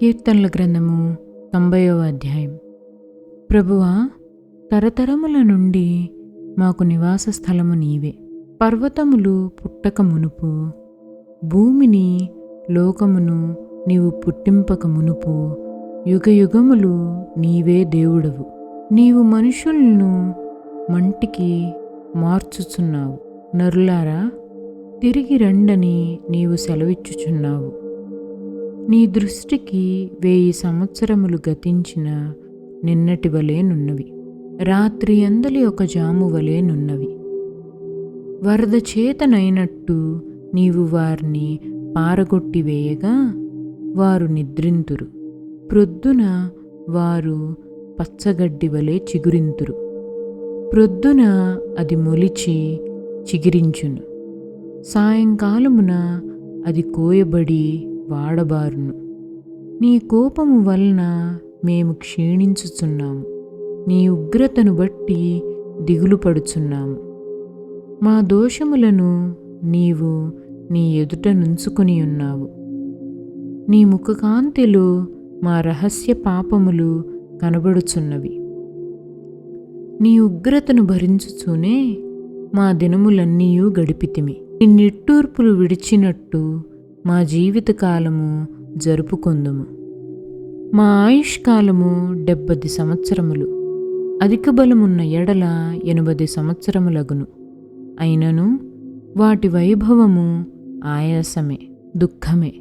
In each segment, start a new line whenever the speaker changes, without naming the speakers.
కీర్తనల గ్రంథము తొంభయో అధ్యాయం. ప్రభువా తరతరముల నుండి మాకు నివాస స్థలము నీవే. పర్వతములు పుట్టక మునుపు భూమిని లోకమును నీవు పుట్టింపక మునుపు యుగయుగములు నీవే దేవుడవు. నీవు మనుషులను మంటికి మార్చుచున్నావు. నరులారా తిరిగి రండని నీవు సెలవిచ్చుచున్నావు. నీ దృష్టికి వేయి సంవత్సరములు గతించిన నిన్నటి వలెనున్నవి రాత్రి అందలి ఒక జాము వలెనున్నవి వరద చేతనైనట్టు నీవు వారిని పారగొట్టివేయగా వారు నిద్రింతురు. ప్రొద్దున వారు పచ్చగడ్డి వలె చిగురింతురు. ప్రొద్దున అది మొలిచి చిగిరించును. సాయంకాలమున అది కోయబడి వాడబారును. నీ కోపము వలన మేము క్షీణించుచున్నాము. నీ ఉగ్రతను బట్టి దిగులు పడుచున్నాము. మా దోషములను నీవు నీ ఎదుట నుంచుకొని ఉన్నావు. నీ ముఖకాంతిలో మా రహస్య పాపములు కనబడుచున్నవి. నీ ఉగ్రతను భరించుచూనే మా దినములన్నీయూ గడిపితిమి. నీ నిట్టూర్పులు విడిచినట్టు మా జీవితకాలము జరుపుకొందుము. మా ఆయుష్కాలము డెబ్బది సంవత్సరములు. అధిక బలమున్న ఎడల ఎనభది సంవత్సరములగును. అయినను వాటి వైభవము ఆయాసమే దుఃఖమే.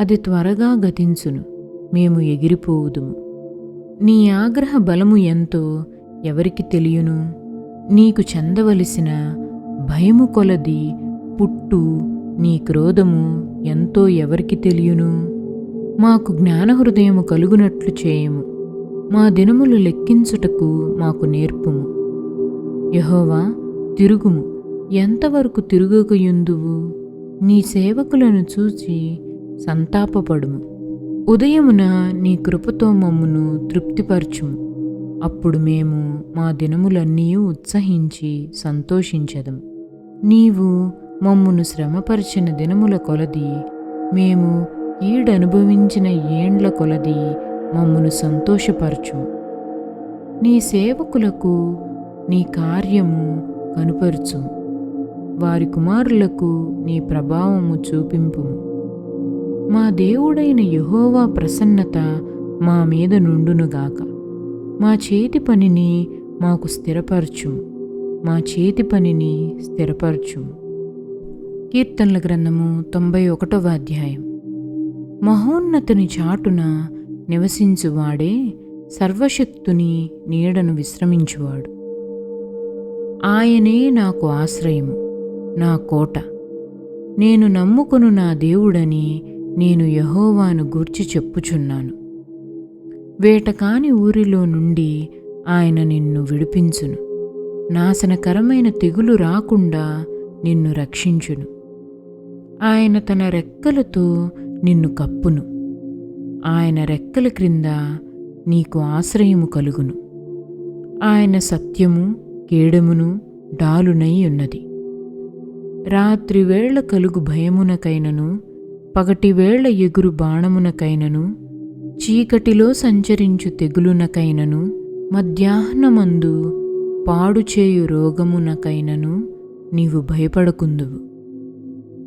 అది త్వరగా గతించును మేము ఎగిరిపోవుదుము. నీ ఆగ్రహ బలము ఎంతో ఎవరికి తెలియను? నీకు చెందవలసిన భయము కొలది పుట్టు నీ క్రోధము ఎంతో ఎవరికి తెలియను? మాకు జ్ఞానహృదయము కలుగునట్లు చేయము. మా దినములు లెక్కించుటకు మాకు నేర్పుము. యహోవా తిరుగుము. ఎంతవరకు తిరుగకయుందువు? నీ సేవకులను చూచి సంతాపపడుము. ఉదయమున నీ కృపతో మమ్మును తృప్తిపరచుము. అప్పుడు మేము మా దినములన్నీ ఉత్సహించి సంతోషించదము. నీవు మమ్మును శ్రమపరిచిన దినముల కొలది. మేము ఈడనుభవించిన ఏండ్ల కొలది మమ్మును సంతోషపరచు. నీ సేవకులకు నీ కార్యము కనుపరుచుము వారి కుమారులకు నీ ప్రభావము చూపింపుము మా దేవుడైన యహోవా ప్రసన్నత మా మీద నుండునుగాక మా చేతి పనిని మాకు స్థిరపరచుము మా చేతి పనిని స్థిరపరచుము కీర్తనల గ్రంథము తొంభై ఒకటవ అధ్యాయం. మహోన్నతుని చాటున నివసించువాడే సర్వశక్తుని నీడను విశ్రమించువాడు. ఆయనే నాకు ఆశ్రయము నా కోట. నేను నమ్ముకును నా దేవుడని నేను యహోవాను గూర్చి చెప్పుచున్నాను. వేటకాని ఊరిలో నుండి ఆయన నిన్ను విడిపించును. నాశనకరమైన తెగులు రాకుండా నిన్ను రక్షించును. ఆయన తన రెక్కలతో నిన్ను కప్పును. ఆయన రెక్కల క్రింద నీకు ఆశ్రయము కలుగును. ఆయన సత్యము కేడమును డాలునై ఉన్నది. రాత్రివేళ కలుగు భయమునకైనను పగటివేళ ఎగురు బాణమునకైనను చీకటిలో సంచరించు తెగులునకైనను మధ్యాహ్నమందు పాడుచేయు రోగమునకైనను నీవు భయపడకుందువు.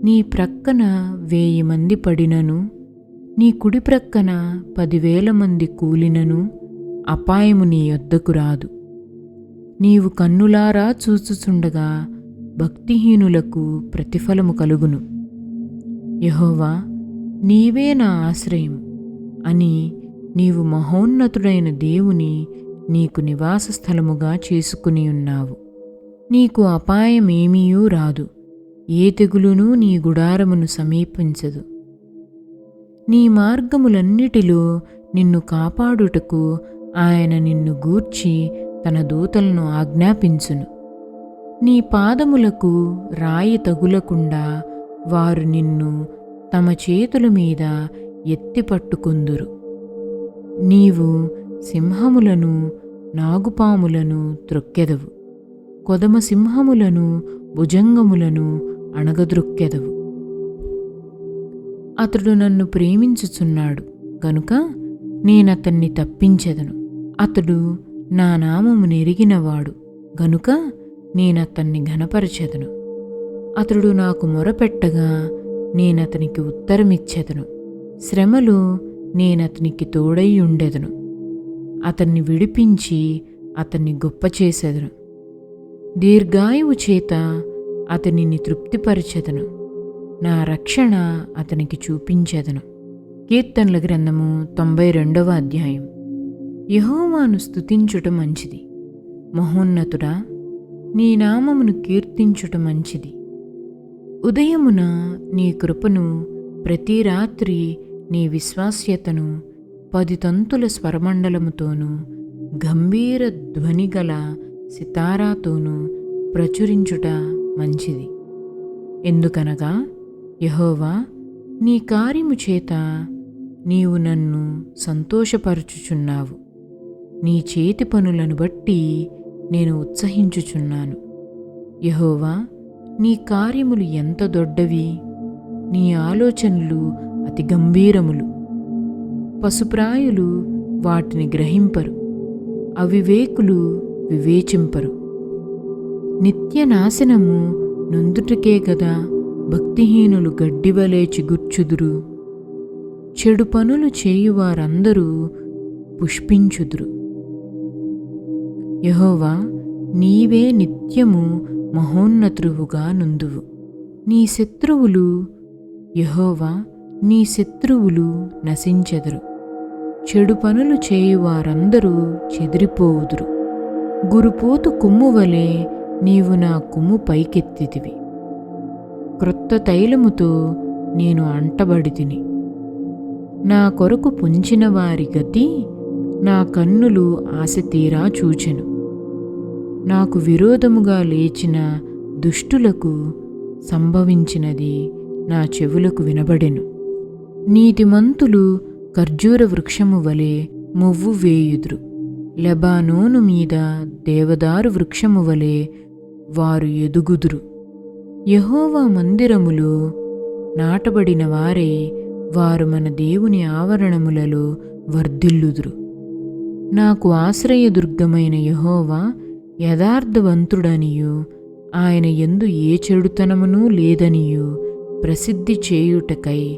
నీ ప్రక్కన వేయి మంది పడినను నీ కుడి ప్రక్కన పదివేల మంది కూలినను అపాయము నీ యొద్దకు రాదు. నీవు కన్నులారా చూచుచుండగా భక్తిహీనులకు ప్రతిఫలము కలుగును. యహోవా నీవే నా ఆశ్రయం అని నీవు మహోన్నతుడైన దేవుని నీకు నివాస స్థలముగా చేసుకుని ఉన్నావు. నీకు అపాయమేమీయూ రాదు. ఏ తెగులునూ నీ గుడారమును సమీపించదు. నీ మార్గములన్నిటిలో నిన్ను కాపాడుటకు ఆయన నిన్ను గూర్చి తన దూతలను ఆజ్ఞాపించును. నీ పాదములకు రాయి తగులకుండా వారు నిన్ను తమ చేతుల మీద ఎత్తిపట్టుకుందురు నీవు సింహములను నాగుపాములను త్రొక్కెదవు. కొదమ సింహములను భుజంగములను అణగద్రొక్కెదవు అతడు నన్ను ప్రేమించుచున్నాడు గనుక నేనతన్ని తప్పించెదను. అతడు నా నామము నెరిగినవాడు గనుక నేనతన్ని ఘనపరచెదను. అతడు నాకు మొరపెట్టగా నేనతనికి ఉత్తరమిచ్చెదను. శ్రమలు నేనతనికి తోడై ఉండెదను అతన్ని విడిపించి అతన్ని గొప్ప చేసెదను దీర్ఘాయువు చేత అతనిని తృప్తిపరచెదను. నా రక్షణ అతనికి చూపించెదను. కీర్తనల గ్రంథము తొంభై రెండవ అధ్యాయం. యహోవాను స్తుతించుట మంచిది. మహోన్నతుడా నీ నామమును కీర్తించుట మంచిది. ఉదయమున నీ కృపను ప్రతి రాత్రి నీ విశ్వాస్యతను పది తంతుల స్వరమండలముతోనూ గంభీర ధ్వనిగల సితారాతోనూ ప్రచురించుట మంచిది. ఎందుకనగా యహోవా నీ కార్యము చేత నీవు నన్ను సంతోషపరచుచున్నావు. నీ చేతి పనులను బట్టి నేను ఉత్సహించుచున్నాను. యహోవా నీ కార్యములు ఎంత దొడ్డవి నీ ఆలోచనలు అతి గంభీరములు. పశుప్రాయులు వాటిని గ్రహింపరు అవివేకులు వివేచింపరు. నిత్య నాశనము నొందుటకే గదా భక్తిహీనులు గడ్డివలే చిగుర్చుదురు. చెడు పనులు చేయువారందరూ పుష్పించుదురు. యహోవా నీవే నిత్యము మహోన్నతువుగా నుందువు. నీ శత్రువులు యహోవా నీ శత్రువులు నశించెదరు. చెడు పనులు చేయువారందరూ చెదిరిపోవుదురు. గురుపోతు కొమ్ము వలే నీవు నా కుమ్ము పైకెత్తితివి. క్రొత్త తైలముతో నేను అంటబడి తిని నా కొరకు పుంచిన వారి గతి నా కన్నులు ఆశ తీరా చూచెను. నాకు విరోధముగా లేచిన దుష్టులకు సంభవించినది నా చెవులకు వినబడెను. నీతిమంతులు ఖర్జూర వృక్షము వలె మొవ్వు వేయుదురు. లెబానోను మీద దేవదారు వృక్షము వలె వారు ఎదుగుదురు. యహోవా మందిరములో నాటబడిన వారే వారు మన దేవుని ఆవరణములలో వర్ధిల్లుదురు. నాకు ఆశ్రయదుర్గమైన యహోవా యథార్థవంతుడనియు ఆయన ఎందు ఏ చెడుతనమునూ లేదనియు ప్రసిద్ధి చేయుటకై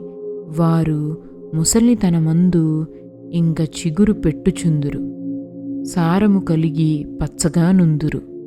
వారు ముసలితనమందు ఇంక చిగురు పెట్టుచుందురు. సారము కలిగి పచ్చగా నుందురు